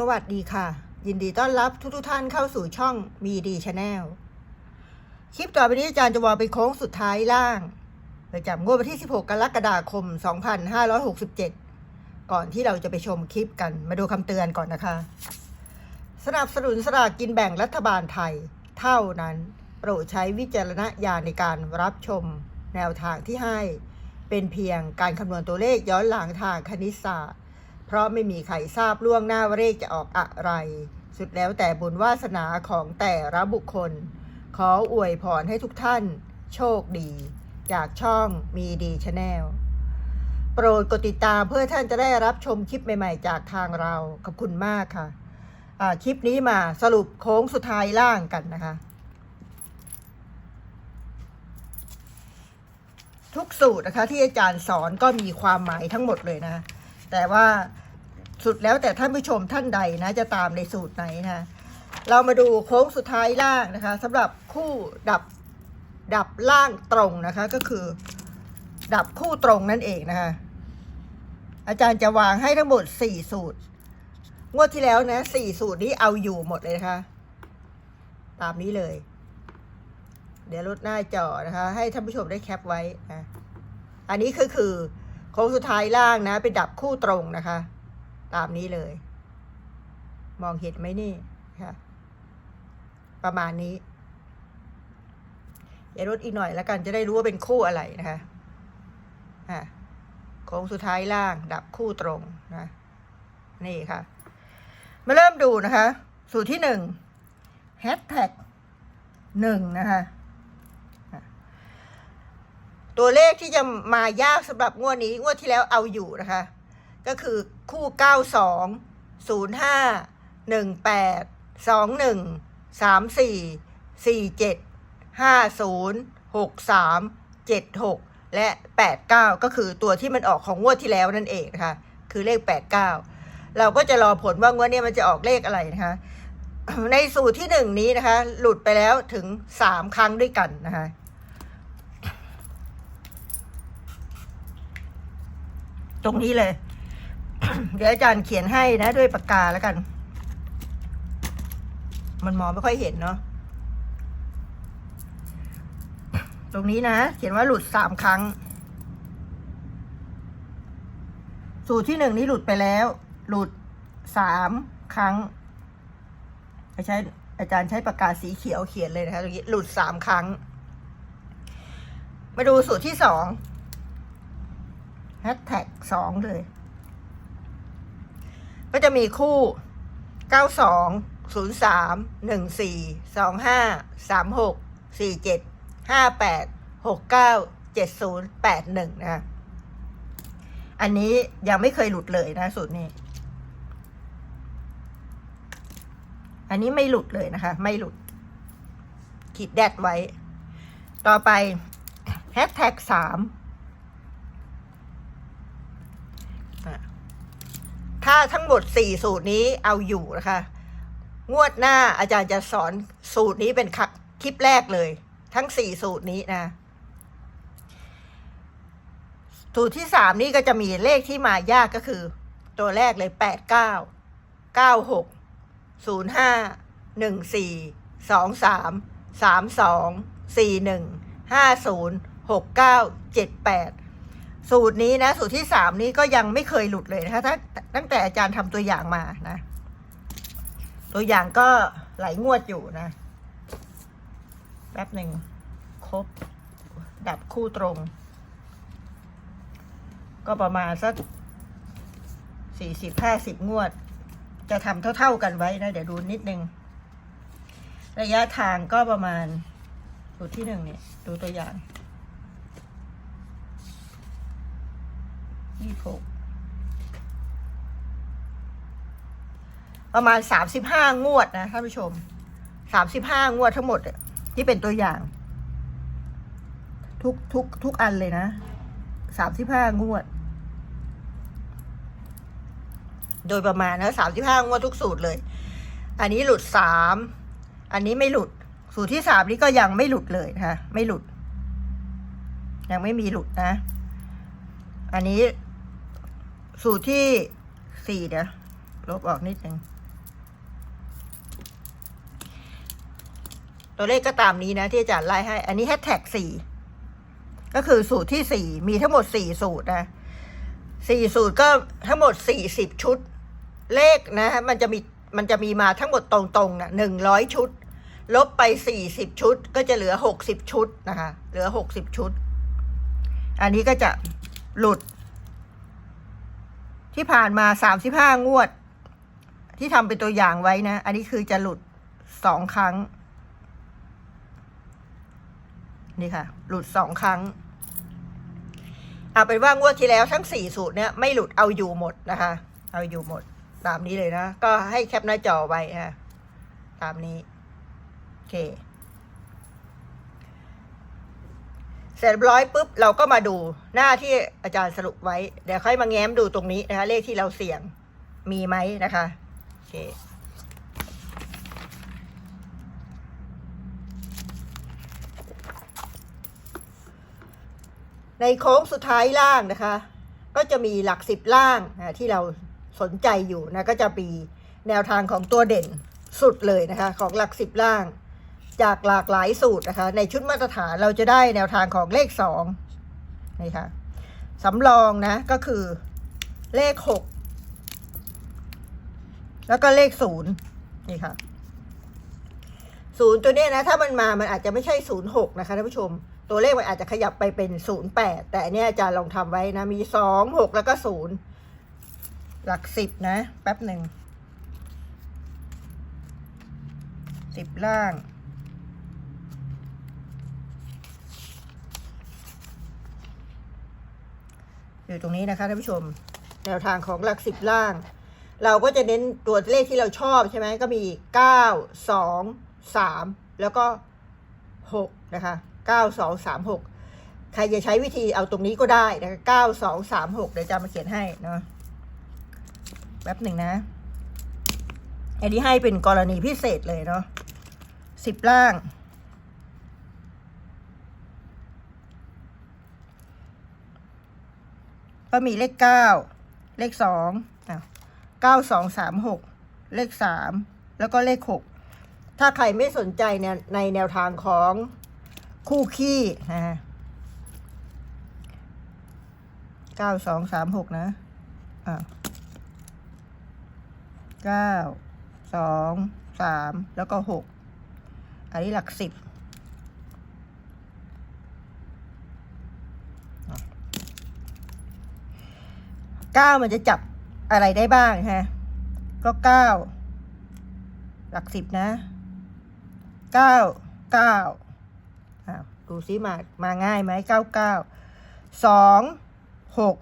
สวัสดีค่ะ ยินดีต้อนรับทุกทท่านเข้าสู่ช่องมีดีชาแนลคลิปต่อไปนี้อาจารย์จะวางเป็นโค้งสุดท้ายล่างประจำงวดวันที่ 16 กรกฎาคม 2567 ก่อนที่เราจะไปชมคลิปกันมาดูคำเตือนก่อนนะคะ สนับสนุนสลากกินแบ่งรัฐบาลไทย เท่านั้นโปรดใช้วิจารณญาณในการรับชมแนวทางที่ให้ เป็นเพียงการคำนวณตัวเลขย้อนหลังทางคณิตศาสตร์ เพราะไม่มีใครทราบล่วงหน้าว่าเลขจะออกอะไร สุดแล้วแต่บุญวาสนาของแต่ละบุคคล ขออวยพรให้ทุกท่าน โชคดี จากช่องมีดีชาแนลโปรดกดติดตามเพื่อท่านจะได้รับชมคลิปใหม่ๆ จากทางเรา ขอบคุณมากค่ะคลิปนี้มาสรุปโค้งสุดท้ายล่างกันนะคะ ทุกสูตรนะคะที่อาจารย์สอนก็มีความหมายทั้งหมดเลยนะ แต่ว่าสุดแล้วแต่ท่านผู้ชมท่านใดนะจะตามในสูตรไหนนะเรามาดูโค้งสุดท้ายล่างนะคะสำหรับคู่ดับดับล่างตรงนะคะ ก็คือ ดับคู่ตรงนั่นเองนะคะอาจารย์จะวางให้ทั้งหมดสี่สูตร งวดที่แล้วนะสี่สูตรนี้เอาอยู่หมดเลยนะคะ ตามนี้เลย เดี๋ยวลดหน้าจอนะคะ ให้ท่านผู้ชมได้แคปไว้นะอันนี้คือคือ ค้งสุดท้ายล่างนะเป็นดับคู่ตรงนะคะ ตามนี้เลย มองเห็นไหมนี่ค่ะ ประมาณนี้เดี๋ยวลดอีกหน่อยแล้วกันจะได้รู้ว่าเป็นคู่อะไรนะคะอะโค้งสุดท้ายล่าง ดับคู่ตรงนะ นี่ค่ะ มาเริ่มดูนะคะ สูตรที่หนึ่งแฮชแท็กหนึ่งนะคะ ตัวเลขที่จะมายากสำหรับงวดนี้ งวดที่แล้วเอาอยู่นะคะ ก็คือคู่เก้าสองศูนย์ห้าหนึ่งและแปดเก้าก็คือตัวที่มันออกของงวดที่แล้วนั่นเองนะคะ คือเลขแปดเราก็จะรอผลว่างวดนี้มันจะออกเลขอะไรนะคะ ในสูตรที่หนึ่งนี้นะคะ หลุดไปแล้วถึงสามครั้งด้วยกันนะคะ ตรงนี้เลย เดี๋ยวอาจารย์เขียนให้นะด้วยปากกาแล้วกัน มันมองไม่ค่อยเห็นเนาะตรงนี้นะ เขียนว่าหลุดสามครั้ง สูตรที่หนึ่งนี้หลุดไปแล้ว หลุดสามครั้งใช้อาจารย์ใช้ปากกาสีเขียวเขียนเลยนะคะตรงนี้หลุดสามครั้ง มาดูสูตรที่สอง ฮชแท็กสองเลย ก็จะมีคู่เก้าสองศูนย์สามหนึ่งสี่สองห้าสามหกสี่เจ็ดห้าแปดหกเก้าเจ็ดศูนย์แปดหนึ่งนะ อันนี้ยังไม่เคยหลุดเลยนะสูตรนี้ อันนี้ไม่หลุดเลยนะคะ ไม่หลุด ขีดแดดไว้ ต่อไปแฮชแท็กสาม ถ้าทั้งหมดสี่สูตรนี้เอาอยู่นะคะ งวดหน้าอาจารย์จะสอนสูตรนี้เป็นคลิปแรกเลย ทั้งสี่สูตรนี้นะ สูตรที่สามนี่ก็จะมีเลขที่มายากก็คือ ตัวแรกเลยแปดเก้าเก้าหกศูนย์ห้าหนึ่งสี่ สูตรนี้นะ สูตรที่สามนี้ก็ยังไม่เคยหลุดเลยนะคะถ้าตั้งแต่อาจารย์ทำตัวอย่างมานะ ตัวอย่างก็หลายงวดอยู่นะแป๊บหนึ่งครบ ดับคู่ตรง ก็ประมาณสักสี่สิบห้าสิบงวด จะทำเท่า ๆกันไว้นะ เดี๋ยวดูนิดนึง ระยะทางก็ประมาณสูตรที่หนึ่งเนี่ย ดูตัวอย่าง ยี่หกประมาณสามสิบห้างวดนะท่านผู้ชมสามสิบห้างวดทั้งหมดที่เป็นตัวอย่าง ทุกทุกทุกอันเลยนะสามสิบห้างวด โดยประมาณนะสามสิบห้างวดทุกสูตรเลย อันนี้หลุดสามอันนี้ไม่หลุด สูตรที่สามนี้ก็ยังไม่หลุดเลยนะคะไม่หลุด ยังไม่มีหลุดนะ อันนี้ สูตรที่สี่เดี๋ยวลบออกนิดหนึ่งตัวเลขก็ตามนี้นะที่อาจารย์ไล่ให้ อันนี้แฮชแท็กสี่ก็คือสูตรที่สี่มีทั้งหมดสี่สูตรนะสี่สูตรก็ทั้งหมดสี่สิบชุด เลขนะฮะมันจะมีมันจะมีมาทั้งหมดตรงๆนะหนึ่งร้อยชุด ลบไปสี่สิบชุด ก็จะเหลือหกสิบชุดนะคะ เหลือหกสิบชุด อันนี้ก็จะหลุด ที่ผ่านมาสามสิบห้างวด ที่ทำเป็นตัวอย่างไว้นะ อันนี้คือจะหลุดสองครั้ง นี่ค่ะ หลุดสองครั้งเอาเป็นว่างวดที่แล้วทั้งสี่สูตรเนี่ยไม่หลุดเอาอยู่หมดนะคะ เอาอยู่หมด ตามนี้เลยนะ ก็ให้แคปหน้าจอไว้นะตามนี้ โอเค เสร็จร้อยปุ๊บเราก็มาดูหน้าที่อาจารย์สรุปไว้ เดี๋ยวค่อยมาแง้มดูตรงนี้นะคะ เลขที่เราเสี่ยงมีไหมนะคะโอเคในโค้งสุดท้ายล่างนะคะ ก็จะมีหลักสิบล่างนะที่เราสนใจอยู่นะก็จะมีแนวทางของตัวเด่นสุดเลยนะคะ ของหลักสิบล่าง จากหลากหลายสูตรนะคะ ในชุดมาตรฐานเราจะได้แนวทางของเลขสองนี่ค่ะสำรองนะก็คือเลขหกแล้วก็เลขศูนย์นี่ค่ะศูนย์ตัวเนี้ยนะ ถ้ามันมามันอาจจะไม่ใช่ศูนย์หกนะคะท่านผู้ชม ตัวเลขมันอาจจะขยับไปเป็นศูนย์แปดแต่อันเนี้ยอาจารย์ลองทำไว้นะ มีสองหกแล้วก็ศูนย์หลักสิบนะ แป๊บหนึ่งสิบล่าง อยู่ตรงนี้นะคะท่านผู้ชม แนวทางของหลักสิบล่าง เราก็จะเน้นตัวเลขที่เราชอบใช่ไหมก็มีเก้าสองสามแล้วก็หกนะคะเก้าสองสามหกใครจะใช้วิธีเอาตรงนี้ก็ได้นะคะเก้าสองสามหกเดี๋ยวจะมาเขียนให้เนาะแป๊บหนึ่งนะ อันนี้ให้เป็นกรณีพิเศษเลยเนาะสิบล่าง ก็มีเลขเก้าเลขสองเก้าสองสามหกเลขสามแล้วก็เลขหกถ้าใครไม่สนใจในในแนวทางของคู่ขี้นะเก้าสองสามหกนะอะเก้าสองสามแล้วก็หกอันนี้หลักสิบ เก้ามันจะจับอะไรได้บ้างฮะ ก็เก้าหลักสิบนะเก้าเก้าดูซิมา มาง่ายไหมเก้าเก้าสองหก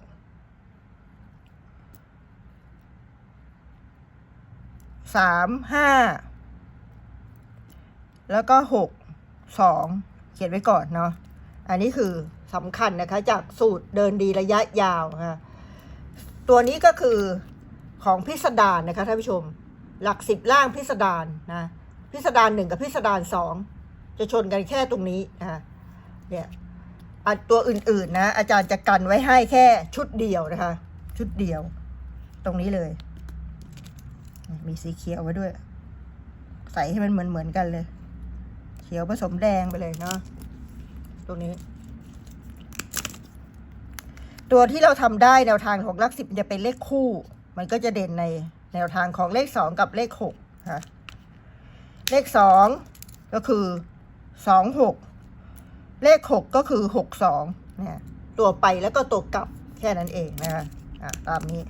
สามห้าแล้วก็หกสองเขียนไว้ก่อนเนาะอันนี้คือสำคัญนะคะ จากสูตรเดินดีระยะยาวนะคะ ตัวนี้ก็คือของพิสดารนะคะท่านผู้ชม หลักสิบล่างพิสดารนะพิสดารหนึ่งกับพิสดารสองจะชนกันแค่ตรงนี้นะคะเนี่ยตัวอื่นๆ นะ อาจารย์จะกันไว้ให้แค่ชุดเดียวนะคะ ชุดเดียว ตรงนี้เลย มีสีเขียวไว้ด้วย ใส่ให้มันเหมือนๆกันเลย เขียวผสมแดงไปเลยเนาะตรงนี้ ตัวที่เราทำได้แนวทางของลักสิบจะเป็นเลขคู่ มันก็จะเด่นในแนวทางของเลขสองกับเลขหกค่ะเลขสองก็คือสองหกเลขหกก็คือหกสองเนี่ยตัวไปแล้วก็ตัวกลับแค่นั้นเองนะคะะตามนี้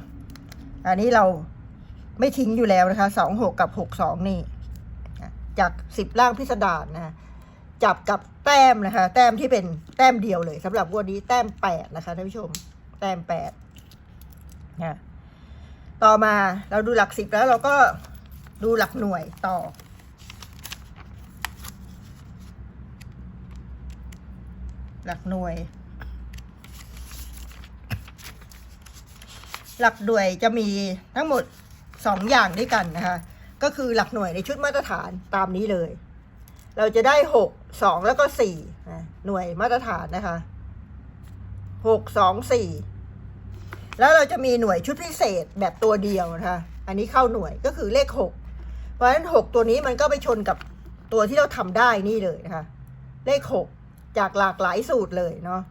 อันนี้เราไม่ทิ้งอยู่แล้วนะคะสองหกกับหกสองนี่ จากสิบล่างพิสดารนะ จับกับแต้มนะคะ แต้มที่เป็นแต้มเดียวเลยสำหรับวันนี้แต้มแปดนะคะท่านผู้ชม แต้มแปดนะต่อมาเราดูหลักสิบแล้วเราก็ดูหลักหน่วยต่อ หลักหน่วย หลักหน่วยจะมีทั้งหมดสองอย่างด้วยกันนะคะ ก็คือหลักหน่วยในชุดมาตรฐานตามนี้เลย เราจะได้หกสองแล้วก็สี่หน่วยมาตรฐานนะคะหกสองสี่แล้วเราจะมีหน่วยชุดพิเศษแบบตัวเดียวนะคะ อันนี้เข้าหน่วยก็คือเลขหกเพราะฉะนั้นหกตัวนี้มันก็ไปชนกับตัวที่เราทำได้นี่เลยนะคะ เลขหกจากหลากหลายสูตรเลยเนาะ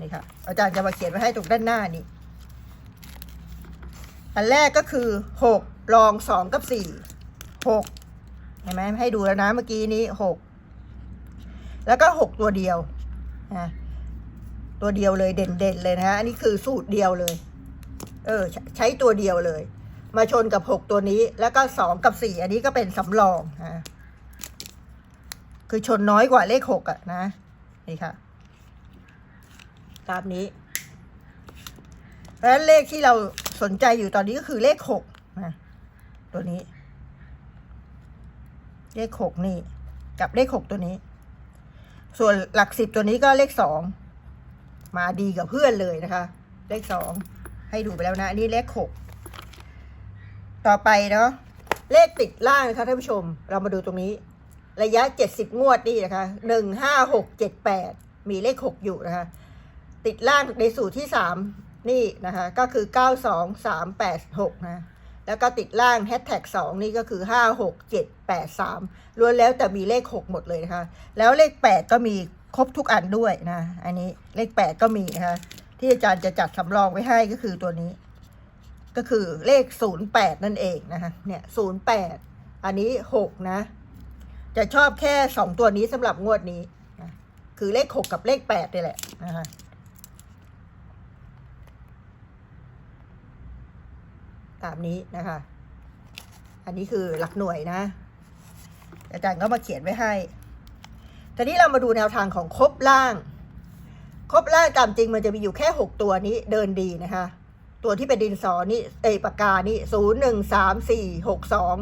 นี่ค่ะ อาจารย์จะมาเขียนไว้ให้ตรงด้านหน้านี่อันแรกก็คือหกรองสองกับสี่หกเห็นไหมให้ดูแล้วนะเมื่อกี้นี้หก แล้วก็หกตัวเดียวนะตัวเดียวเลยเด่นๆเลยนะฮะอันนี้คือสูตรเดียวเลย เออ ใช้ตัวเดียวเลย มาชนกับหกตัวนี้ แล้วก็สองกับสี่อันนี้ก็เป็นสำรองนะคือชนน้อยกว่าเลขหกอะนะนี่ค่ะตามนี้เพราะฉะนั้นเลขที่เราสนใจอยู่ตอนนี้ก็คือเลขหกนะตัวนี้ เลขหกนี่ กับเลขหกตัวนี้ ส่วนหลักสิบตัวนี้ก็เลขสองมาดีกับเพื่อนเลยนะคะ เลขสองให้ดูไปแล้วนะนนี้เลขหกต่อไปเนาะเลขติดล่างนะคะท่านผู้ชม เรามาดูตรงนี้ ระยะเจ็ดสิบงวดนี่นะคะหนึ่งห้าหกเจ็ดแปดมีเลขหกอยู่นะคะ ติดล่างในสูตรที่สามนี่นะคะ ก็คือเก้าสองสามแปดหกนะ แล้วก็ติดล่างแฮชแท็กสองนี่ก็คือห้าหกเจ็ดแปดสามล้วนแล้วแต่มีเลขหกหมดเลยนะคะ แล้วเลขแปดก็มีครบทุกอันด้วยนะ อันนี้เลขแปดก็มีนะคะที่อาจารย์จะจัดสำรองไว้ให้ก็คือตัวนี้ ก็คือเลขศูนย์แปดนั่นเองนะคะเนี่ยศูนย์แปดอันนี้หกนะ จะชอบแค่สองตัวนี้สำหรับงวดนี้ คือเลขหกกับเลขแปดนี่แหละนะคะ ตามนี้นะคะ อันนี้คือหลักหน่วยนะ อาจารย์ก็มาเขียนไว้ให้ ทีนี้เรามาดูแนวทางของครบล่าง ครบล่างตามจริงมันจะมีอยู่แค่หกตัวนี้เดินดีนะคะ ตัวที่เป็นดินสอนี่เอยปากกานี่ศูนย์หนึ่งสามสี่หกสอง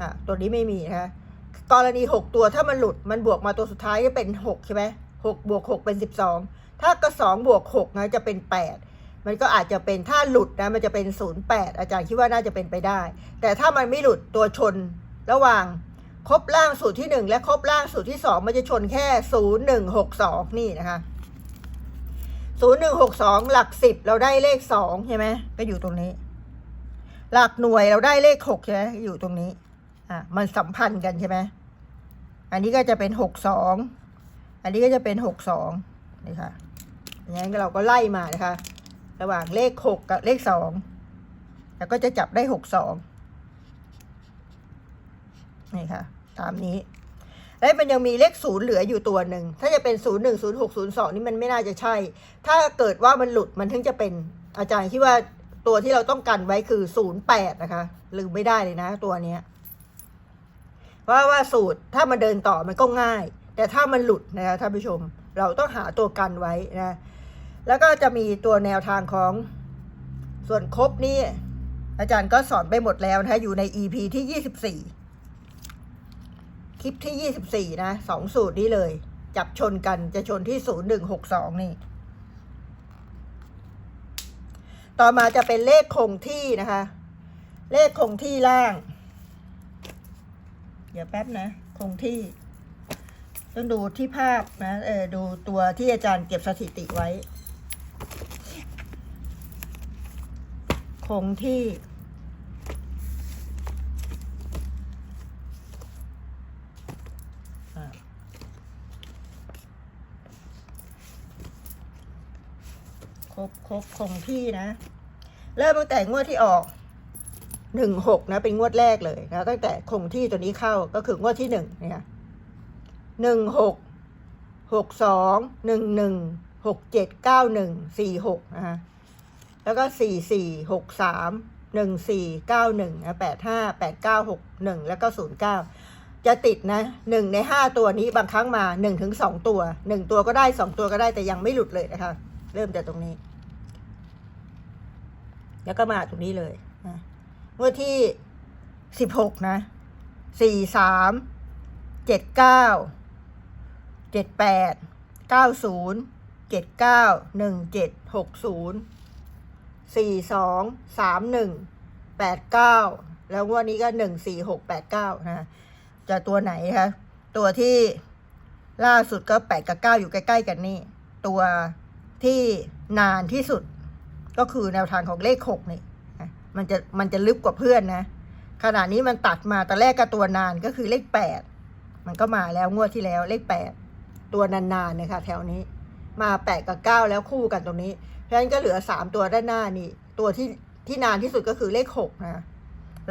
อะตัวนี้ไม่มีนะคะกรณีหกตัวถ้ามันหลุดมันบวกมาตัวสุดท้ายจะเป็นหกใช่ไหมหกบวกหกเป็นสิบสองถ้าก็สองบวกหกนะจะเป็นแปด มันก็อาจจะเป็นถ้าหลุดนะมันจะเป็นศูนย์แปดอาจารย์คิดว่าน่าจะเป็นไปได้ แต่ถ้ามันไม่หลุดตัวชนระหว่างครบล่างสูตรที่หนึ่งและครบล่างสูตรที่สองมันจะชนแค่ศูนย์หนึ่งหกสองนี่นะคะศูนย์หนึ่งหกสองหลักสิบเราได้เลขสองใช่ไหมก็อยู่ตรงนี้ หลักหน่วยเราได้เลขหกใช่ไหมอยู่ตรงนี้อะมันสัมพันธ์กันใช่ไหมอันนี้ก็จะเป็นหกสองอันนี้ก็จะเป็นหกสองนี่ค่ะอย่างนั้นเราก็ไล่มานะคะ ระหว่างเลขหกกับเลขสองแล้วก็จะจับได้หกสองนี่ค่ะ ตามนี้ แล้มันยังมีเลขศูนย์เหลืออยู่ตัวหนึ่ง ถ้าจะเป็นศูนย์หนึ่งศูนย์หกศูนย์สองนี่มันไม่น่าจะใช่ ถ้าเกิดว่ามันหลุดมันถึงจะเป็นอาจารย์คิดว่าตัวที่เราต้องกันไว้คือศูนย์แปดนะคะ ลืมไม่ได้เลยนะตัวเนี้ยเพราว่าสูตรถ้ามันเดินต่อมันก็ง่าย แต่ถ้ามันหลุดนะคะท่านผู้ชม เราต้องหาตัวกันไว้นะ แล้วก็จะมีตัวแนวทางของส่วนครบนี่อาจารย์ก็สอนไปหมดแล้วนะคะอยู่ใน EP ที่24คลิปที่24นะสองสูตรนี้เลย จับชนกันจะชนที่0162นี่ ต่อมาจะเป็นเลขคงที่นะคะ เลขคงที่ล่าง เดี๋ยวแป๊บนะ คงที่ ต้องดูที่ภาพนะเออดูตัวที่อาจารย์เก็บสถิติไว้ คงที่ ครบครบคงที่นะ เริ่มตั้งแต่งวดที่ออกหนึ่งหกนะ เป็นงวดแรกเลยนะตั้งแต่คงที่ตัวนี้เข้าก็คืองวดที่หนึ่งเนี่ยหนึ่งหกหกสองหนึ่งหนึ่งหกเจ็ดเก้าหนึ่งสี่หกนะฮะ แล้วก็สี่สี่หกสามหนึ่งสี่เก้าหนึ่งแปดห้าแปดเก้าหกหนึ่งแล้วก็ศูนย์เก้าจะติดนะหนึ่งในห้าตัวนี้บางครั้งมาหนึ่งถึงสองตัวหนึ่งตัวก็ได้สองตัวก็ได้แต่ยังไม่หลุดเลยนะคะ เริ่มจากตรงนี้ แล้วก็มาตรงนี้เลยนะงวดที่สิบหกนะสี่สามเจ็ดเก้าเจ็ดแปดเก้าศูนย์เจ็ดเก้าหนึ่งเจ็ดหกศูนย์ สี่สองสามหนึ่งแปดเก้าแล้วงวันนี้ก็หนึ่งสี่หกแปดเก้านะจะตัวไหนคะตัวที่ล่าสุดก็แปดกับเก้าอยู่ใกล้ ๆ กันนี่ ตัวที่นานที่สุดก็คือแนวทางของเลขหกนี่มันจะมันจะลึกกว่าเพื่อนนะ ขณะนี้มันตัดมาแต่แรกกับตัวนานก็คือเลขแปดมันก็มาแล้วงวดที่แล้วเลขแปดตัวนานๆนะคะแถวนี้ มาแปดกับเก้าแล้วคู่กันตรงนี้ เพราะฉะนั้นก็เหลือสามตัวด้านหน้านี่ ตัวที่ที่นานที่สุดก็คือเลขหกนะ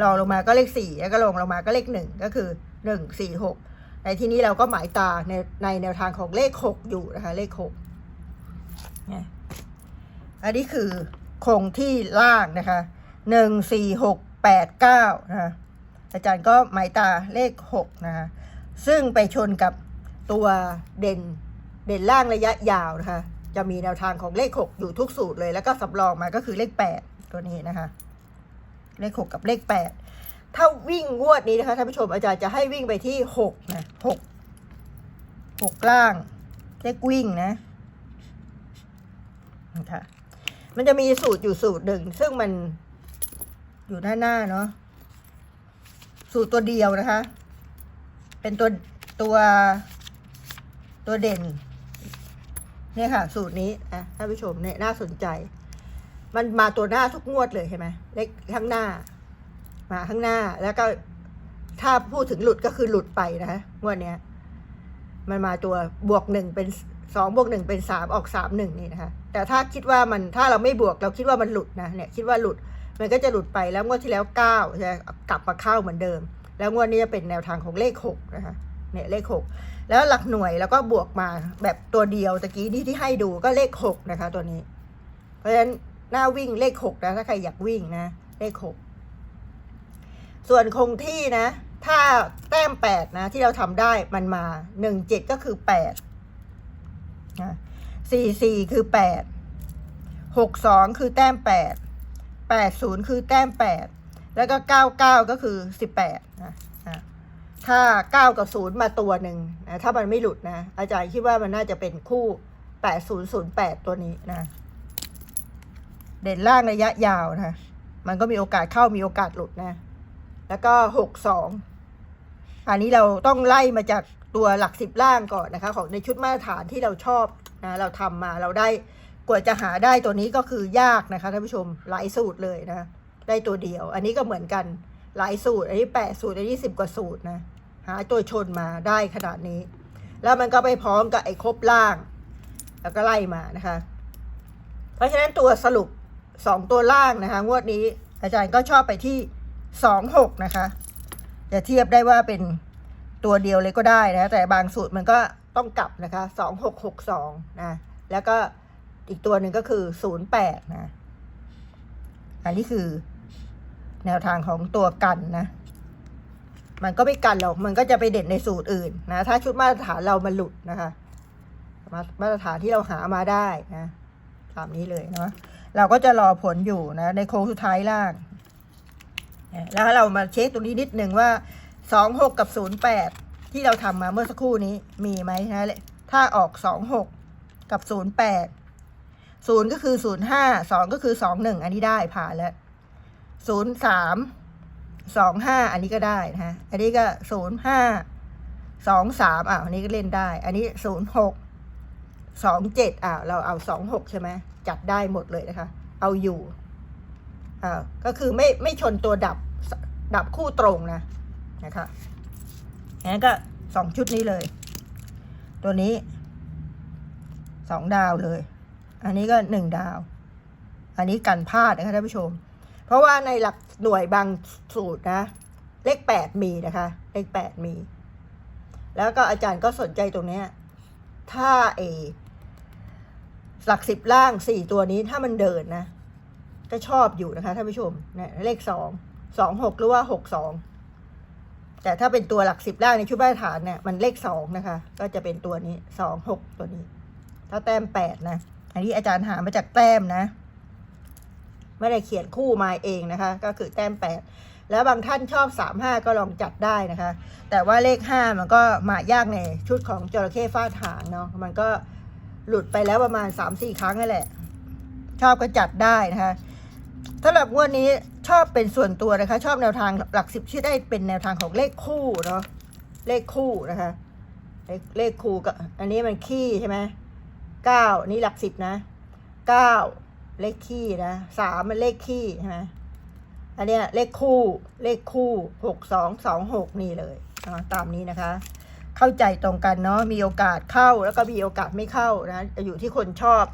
รองลงมาก็เลขสี่แล้วก็ลงลงมาก็เลขหนึ่งก็คือหนึ่งสี่หกในที่นี้เราก็หมายตาในในแนวทางของเลขหกอยู่นะคะ เลขหกนี่อันนี้คือคงที่ล่างนะคะหนึ่งสี่หกแปดเก้านะคะอาจารย์ก็หมายตาเลขหกนะคะซึ่งไปชนกับตัวเด่น เด่นล่างระยะยาวนะคะ จะมีแนวทางของเลขหกอยู่ทุกสูตรเลย แล้วก็สำรองมาก็คือเลขแปดตัวนี้นะคะ เลขหกกับเลขแปดถ้าวิ่งงวดนี้นะคะท่านผู้ชมอาจารย์จะให้วิ่งไปที่หกนะหกหกล่าง เลขวิ่งนะนะคะมันจะมีสูตรอยู่สูตรหนึ่ง ซึ่งมันอยู่หน้าหน้าเนาะสูตรตัวเดียวนะคะ เป็นตัวตัวตัวเด่น เนี่ยค่ะ สูตรนี้นะท่านผู้ชมเนี่ยน่าสนใจ มันมาตัวหน้าทุกงวดเลยใช่ไหมเลขข้างหน้า มาข้างหน้าแล้วก็ถ้าพูดถึงหลุดก็คือหลุดไปนะคะงวดเนี้ย มันมาตัวบวกหนึ่งเป็นสองบวกหนึ่งเป็นสามออกสามหนึ่งนี่นะคะ แต่ถ้าคิดว่ามันถ้าเราไม่บวกเราคิดว่ามันหลุดนะเนี่ยคิดว่าหลุดมันก็จะหลุดไปแล้วงวดที่แล้วเก้าจะกลับมาเข้าเหมือนเดิม แล้วงวดนี้จะเป็นแนวทางของเลขหกนะคะเนี่ยเลขหก แล้วหลักหน่วยแล้วก็บวกมาแบบตัวเดียวตะกี้นี่ที่ให้ดูก็เลขหกนะคะ ตัวนี้ เพราะฉะนั้นหน้าวิ่งเลขหกนะถ้าใครอยากวิ่งนะ เลขหกส่วนคงที่นะ ถ้าแต้มแปดนะ ที่เราทำได้มันมาหนึ่งเจ็ดก็คือแปดนะสี่สี่คือแปดหกสองคือแต้มแปดแปดศูนย์คือแต้มแปดแล้วก็เก้าเก้าก็คือสิบแปดนะ ถ้าเก้ากับศูนย์มาตัวหนึ่งนะถ้ามันไม่หลุดนะ อาจารย์คิดว่ามันน่าจะเป็นคู่แปดศูนย์ศูนย์แปดตัวนี้นะ เด่นล่างระยะยาวนะ มันก็มีโอกาสเข้ามีโอกาสหลุดนะ แล้วก็หกสองอันนี้เราต้องไล่มาจากตัวหลักสิบล่างก่อนนะคะ ของในชุดมาตรฐานที่เราชอบนะเราทำมาเราได้กว่าจะหาได้ตัวนี้ก็คือยากนะคะท่านผู้ชมหลายสูตรเลยนะ ได้ตัวเดียว อันนี้ก็เหมือนกัน หลายสูตร อันนี้แปดสูตร อันนี้สิบกว่าสูตรนะ หาตัวชนมาได้ขนาดนี้ แล้วมันก็ไปพร้อมกับไอ้ครบล่าง แล้วก็ไล่มานะคะ เพราะฉะนั้นตัวสรุปสองตัวล่างนะคะ งวดนี้อาจารย์ก็ชอบไปที่สองหกนะคะ จะเทียบได้ว่าเป็นตัวเดียวเลยก็ได้นะ แต่บางสูตรมันก็ต้องกลับนะคะสองหกหกสองนะ แล้วก็อีกตัวหนึ่งก็คือศูนย์แปดนะ อันนี้คือ แนวทางของตัวกันนะ มันก็ไม่กันหรอก มันก็จะไปเด่นในสูตรอื่นนะ ถ้าชุดมาตรฐานเรามันหลุดนะคะมามาตรฐานที่เราหามาได้นะตามนี้เลยเนาะ เราก็จะรอผลอยู่นะ ในโค้งสุดท้ายล่าง แล้วเรามาเช็คตรงนี้นิดหนึ่งว่าสองหกกับศูนย์แปดที่เราทำมาเมื่อสักครู่นี้มีไหมนะถ้าออกสองหกกับศูนย์แปดศูนย์ก็คือศูนย์ห้าสองก็คือสองหนึ่งอันนี้ได้ผ่านแล้ว ศูนย์สามสองห้าอันนี้ก็ได้นะฮะ อันนี้ก็ศูนย์ห้าสองสามอะอันนี้ก็เล่นได้ อันนี้ศูนย์หกสองเจ็ดอะเราเอาสองหกใช่ไหมจัดได้หมดเลยนะคะ เอาอยู่อ่าก็คือไม่ไม่ชนตัวดับดับคู่ตรงนะนะคะงั้นก็สองชุดนี้เลย ตัวนี้สองดาวเลย อันนี้ก็หนึ่งดาว อันนี้กันพลาดนะคะท่านผู้ชม เพราะว่าในหลักหน่วยบางสูตรนะ เลขแปดมีนะคะ เลขแปดมี แล้วก็อาจารย์ก็สนใจตรงนี้ถ้าเอหลักสิบล่างสี่ตัวนี้ถ้ามันเดินนะ ก็ชอบอยู่นะคะท่านผู้ชมเนี่ยเลขสองสองหกหรือว่าหกสองแต่ถ้าเป็นตัวหลักสิบล่างในชุดมาตรฐานเนี่ยมันเลขสองนะคะ ก็จะเป็นตัวนี้สองหกตัวนี้ ถ้าแต้มแปดนะ อันนี้อาจารย์หามาจากแต้มนะ ไม่ได้เขียนคู่มาเองนะคะ ก็คือแต้มแปดแล้วบางท่านชอบสามห้าก็ลองจัดได้นะคะ แต่ว่าเลขห้ามันก็มายากในชุดของจระเข้ฟาดหางเนาะมันก็หลุดไปแล้วประมาณสามสี่ครั้งนั่นแหละ ชอบก็จัดได้นะคะสำหรับงวดนี้ชอบเป็นส่วนตัวนะคะ ชอบแนวทางหลักสิบที่ได้เป็นแนวทางของเลขคู่เนาะเลขคู่นะคะ เลขเลขคู่กับอันนี้มันขี้ใช่ไหมเก้านี่หลักสิบนะเก้า เลขขี้นะสามมันเลขขี้ใช่ไหมอันเนี้ยเลขคู่เลขคู่หกสองสองหกนี่เลยตามนี้นะคะ เข้าใจตรงกันเนาะมีโอกาสเข้าแล้วก็มีโอกาสไม่เข้านะอยู่ที่คนชอบ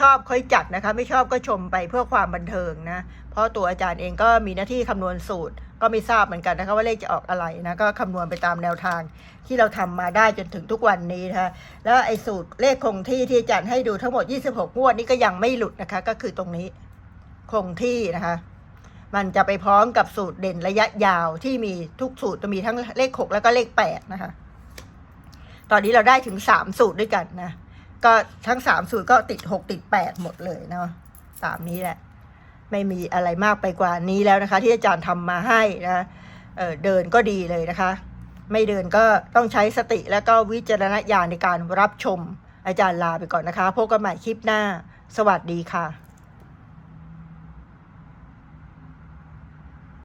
ชอบค่อยจัดนะคะ ไม่ชอบก็ชมไปเพื่อความบันเทิงนะ เพราะตัวอาจารย์เองก็มีหน้าที่คำนวณสูตร ก็ไม่ทราบเหมือนกันนะคะว่าเลขจะออกอะไรนะก็คำนวณไปตามแนวทางที่เราทำมาได้จนถึงทุกวันนี้นะคะแล้วไอ้สูตรเลขคงที่ที่อาจารย์ให้ดูทั้งหมด 26 งวดนี้ก็ยังไม่หลุดนะคะ ก็คือตรงนี้คงที่นะคะ มันจะไปพร้อมกับสูตรเด่นระยะยาวที่มีทุกสูตรจะมีทั้งเลข 6 แล้วก็เลข 8 นะคะ ตอนนี้เราได้ถึง 3 สูตรด้วยกันนะก็ทั้ง 3 สูตรก็ติด 6 ติด 8 หมดเลยเนาะตามนี้แหละ ไม่มีอะไรมากไปกว่านี้แล้วนะคะ ที่อาจารย์ทำมาให้นะเเดินก็ดีเลยนะคะ ไม่เดินก็ต้องใช้สติแล้วก็วิจารณญาณในการรับชมอาจารย์ลาไปก่อนนะคะพบกันใหม่คลิปหน้า สวัสดีค่ะ